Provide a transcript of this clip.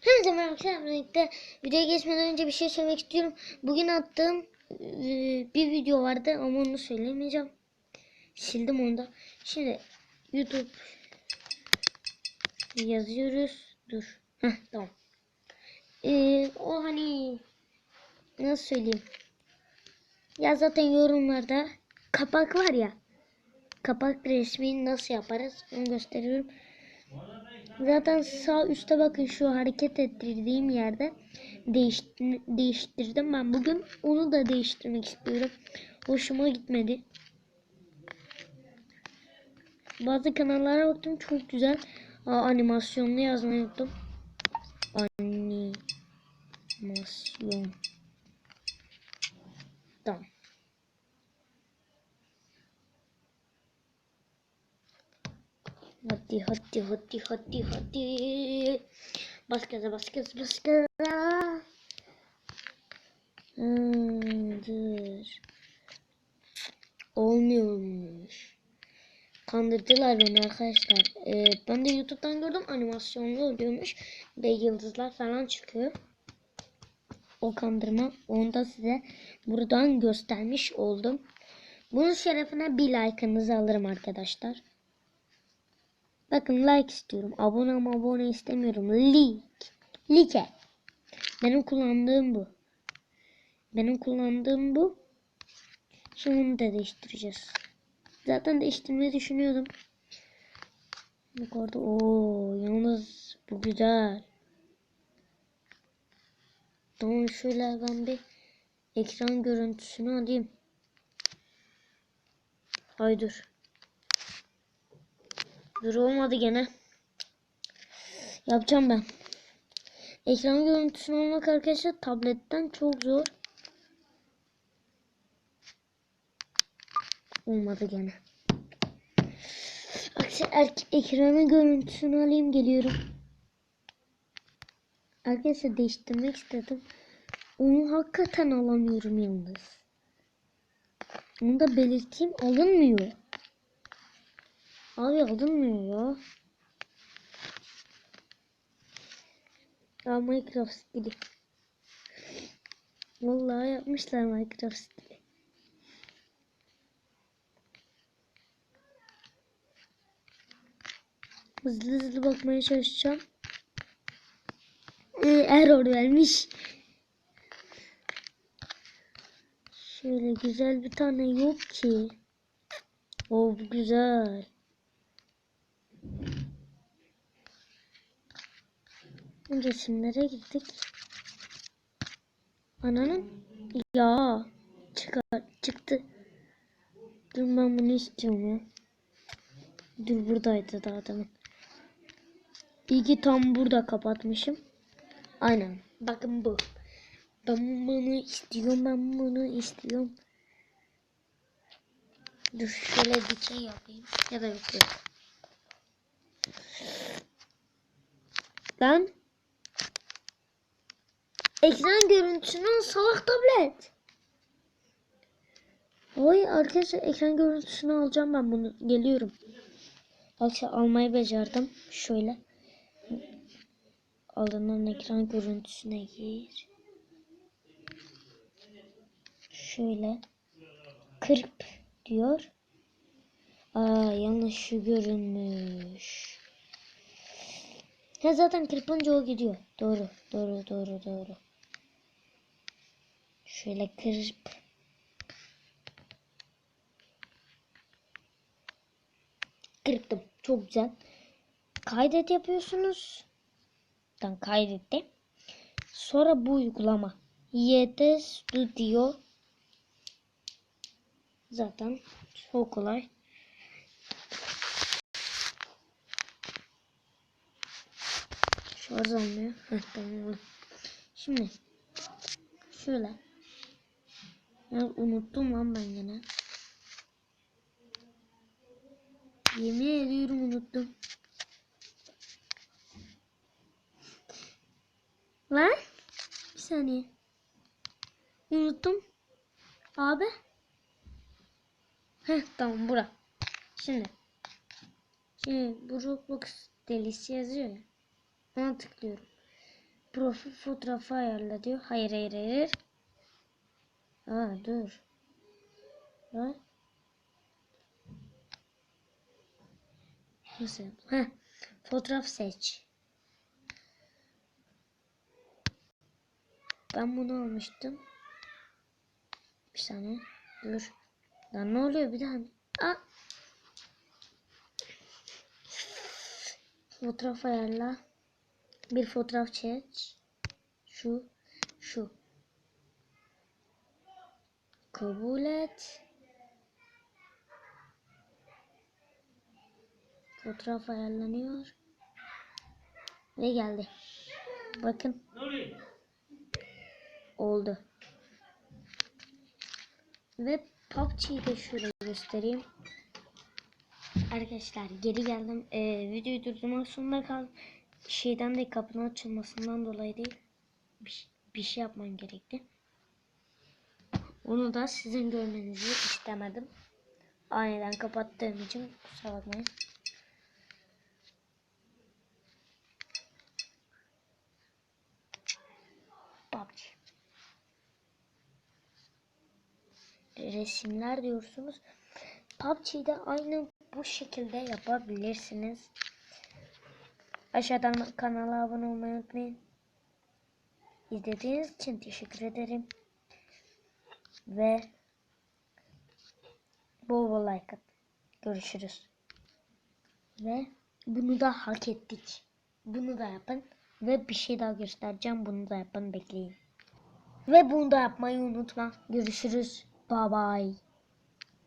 Herkese merhaba arkadaşlar. Birlikte videoya geçmeden önce bir şey söylemek istiyorum. Bugün attığım e, bir video vardı ama onu söylemeyeceğim. Sildim onu da. Şimdi YouTube yazıyoruz. Dur. Heh, tamam. E, o hani nasıl söyleyeyim? Ya zaten yorumlarda kapak var ya. Kapak resmini nasıl yaparız onu gösteriyorum. Zaten sağ üstte bakın şu hareket ettirdiğim yerde değiş, değiştirdim. Ben bugün onu da değiştirmek istiyorum. Hoşuma gitmedi. Bazı kanallara baktım çok güzel. Aa, animasyonlu yazmayı unuttum. Animasyon. Tamam. Hadi hadi hadi hadi hadi. Bas gaza bas. Hmm, dur. Olmuyormuş. Kandırdılar beni arkadaşlar. Ee, ben de YouTube'dan gördüm animasyonlu oluyormuş. Ve yıldızlar falan çıkıyor. O kandırma. Onu da size buradan göstermiş oldum. Bunun şerefine bir like'ınızı alırım arkadaşlar. Bakın like istiyorum. Abone ama abone istemiyorum. Like. Like. Benim kullandığım bu. Benim kullandığım bu. Şimdi bunu da değiştireceğiz. Zaten değiştirmeyi düşünüyordum. Yukarıda o yalnız bu güzel. Tamam şöyle ben bir ekran görüntüsünü alayım. Hay dur. Olmadı gene. Yapacağım ben. Ekran görüntüsünü almak arkadaşlar tabletten çok zor. Olmadı gene. Arkadaşlar ekranın görüntüsünü alayım geliyorum. Arkadaşlar değiştirmek istedim. Onu hakikaten alamıyorum yalnız. Onu da belirteyim alınmıyor. Abi alınmıyor ya. Ya Minecraft stili. Vallahi yapmışlar Minecraft stili. Hızlı hızlı bakmaya çalışacağım. Ee, error vermiş. Şöyle güzel bir tane yok ki. O bu güzel. Resimlere gittik. Ananın ya çıkar çıktı. Dur ben bunu istiyorum ya. Dur buradaydı daha demin. İyi tam burada kapatmışım. Aynen. Bakın bu. Ben bunu istiyorum. Ben bunu istiyorum. Dur şöyle bir şey yapayım. Ya da yok yok. Lan. Ekran görüntüsünün salak tablet. Oy arkadaşlar ekran görüntüsünü alacağım ben bunu. Geliyorum. Arkadaşlar almayı becerdim. Şöyle. Alınan ekran görüntüsüne gir. Şöyle. Kırp diyor. Aa yanlış görünmüş. Ha zaten kırpınca o gidiyor. Doğru, doğru, doğru, doğru. Şöyle kırp. Kırptım. Çok güzel. Kaydet yapıyorsunuz. Ben kaydettim. Sonra bu uygulama. YT Studio. Zaten çok kolay. Şarj almıyor. Heh, tamam. Şimdi şöyle. Unuttum lan ben yine. Yemin ediyorum unuttum. Lan? Bir saniye. Unuttum. Abi. Heh tamam bura. Şimdi. Şimdi bu Roblox delisi yazıyor ya. Ona tıklıyorum. Profil fotoğrafı ayarla diyor. Hayır hayır hayır. Aa dur. Ha? Nasıl? Heh. Fotoğraf seç. Ben bunu almıştım. Bir saniye. Dur. Lan ne oluyor bir daha? Aa. Fotoğraf ayarla. Bir fotoğraf seç. Şu. Şu. Kabul et. Fotoğraf ayarlanıyor. Ve geldi. Bakın. Oldu. Ve PUBG'yi de şöyle göstereyim. Arkadaşlar geri geldim. Ee, videoyu durdurmak zorunda kaldım. Şeyden de kapının açılmasından dolayı değil. Bir, bir şey yapmam gerekti. Onu da sizin görmenizi istemedim. Aniden kapattığım için kusura bakmayın. PUBG. Resimler diyorsunuz. PUBG'de aynı bu şekilde yapabilirsiniz. Aşağıdan kanala abone olmayı unutmayın. İzlediğiniz için teşekkür ederim. Ve bol bol like at. Görüşürüz. Ve bunu da hak ettik. Bunu da yapın. Ve bir şey daha göstereceğim. Bunu da yapın. Bekleyin. Ve bunu da yapmayı unutma. Görüşürüz. Bye bye.